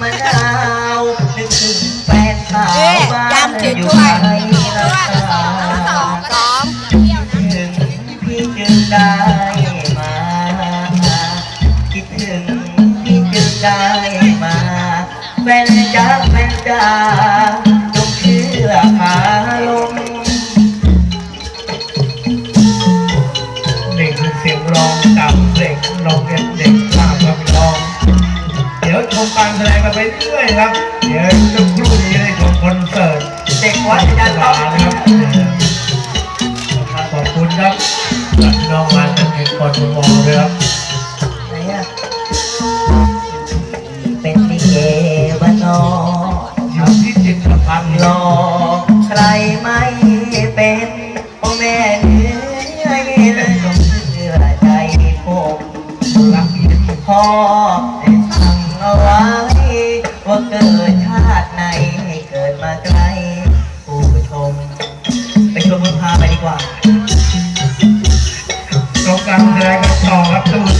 มะนาวนึกถึงแฟนสาวบ้านยำจืดอยู่ด้วยไกลนะสาวสองถึงพี่จึงได้มา คิดถึงพี่จึงได้มาแฟนจ้าแฟนจ้าจงเชื่อขาลมนี่คือเสียงร้องจากเด็กร้องเด็ก เรื่อยครับเดี๋ยวสักครู่นี้ได้ชมคอนเสิร์ตเด็กวัดอาจารย์ลาต้อมนะครับขอบคุณครับพี่น้องมาตั้งแต่ก่อนมองเลยครับไหนอะเป็นลิเกวันนอกอยู่ที่จิตรพันธ์หลอกใครไม่เป็นโอแม่เนื้อเลยต้องเชื่อใจผมรักยิ้มพ่อ จบการแสดงกันต่อครับท่านผู้ช